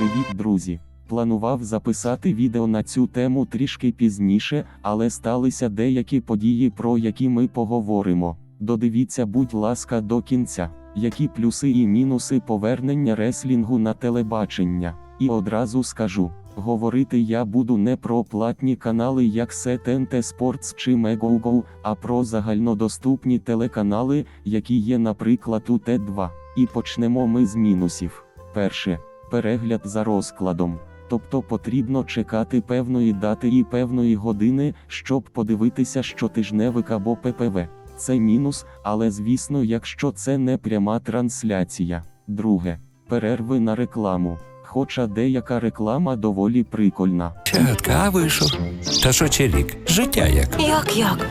Привіт, друзі! Планував записати відео на цю тему трішки пізніше, але сталися деякі події, про які ми поговоримо. Додивіться, будь ласка, до кінця, які плюси і мінуси повернення реслінгу на телебачення. І одразу скажу: говорити я буду не про платні канали, як CTNT Sports чи Megogo, а про загальнодоступні телеканали, які є, наприклад, у Т2. І почнемо ми з мінусів. Перше перегляд за розкладом. Тобто потрібно чекати певної дати і певної години, щоб подивитися щотижневик або ППВ. Це мінус, але звісно, якщо це не пряма трансляція. Друге перерви на рекламу. Хоча деяка реклама доволі прикольна. Чатка вийшов. Та що челік? Життя як. Як як?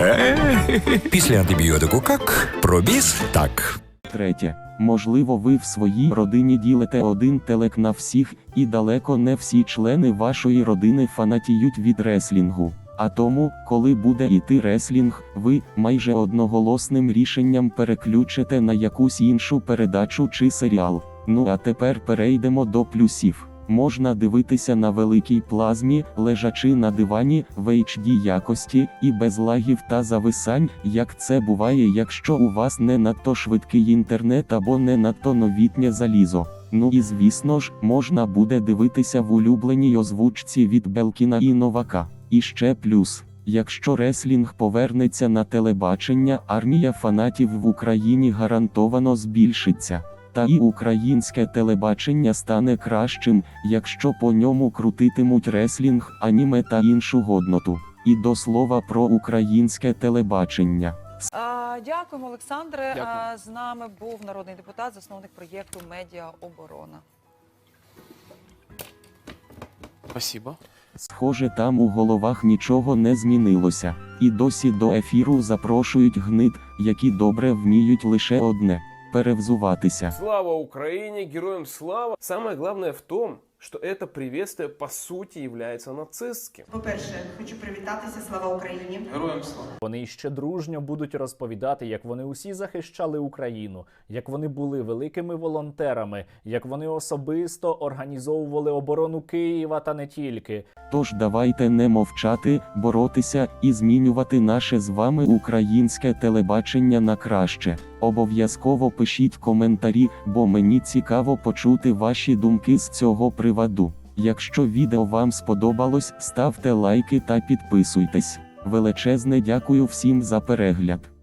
Е, Після антибіотику как, пробіс так. Третє. Можливо, ви в своїй родині ділите один телек на всіх, і далеко не всі члени вашої родини фанатіють від реслінгу. А тому, коли буде йти реслінг, ви майже одноголосним рішенням переключите на якусь іншу передачу чи серіал. Ну а тепер перейдемо до плюсів. Можна дивитися на великій плазмі, лежачи на дивані в HD якості і без лагів та зависань, як це буває, якщо у вас не надто швидкий інтернет або не надто новітнє залізо. Ну і звісно ж, можна буде дивитися в улюбленій озвучці від Белкіна і Новака. І ще плюс. Якщо реслінг повернеться на телебачення, армія фанатів в Україні гарантовано збільшиться. Та і українське телебачення стане кращим, якщо по ньому крутитимуть реслінг, аніме та іншу годноту. І до слова про українське телебачення. А, Дякуємо, Олександре. Дякую. А, З нами був народний депутат, засновник проєкту Медіа Оборона. Спасибо. Схоже, там у головах нічого не змінилося, і досі до ефіру запрошують гнид, які добре вміють лише одне перевзуватися. Слава Украине, героям слава! Самое главное в том, что это приветствие по сути является нацистским. По-перше, хочу привітатися. Слава Україні! Героям слава. Вони ще дружньо будуть розповідати, як вони усі захищали Україну, як вони були великими волонтерами, як вони особисто організовували оборону Києва та не тільки. Тож давайте не мовчати, боротися і змінювати наше з вами українське телебачення на краще. Обов'язково пишіть коментарі, бо мені цікаво почути ваші думки з цього приводу. Якщо відео вам сподобалось, ставте лайки та підписуйтесь. Величезне дякую всім за перегляд.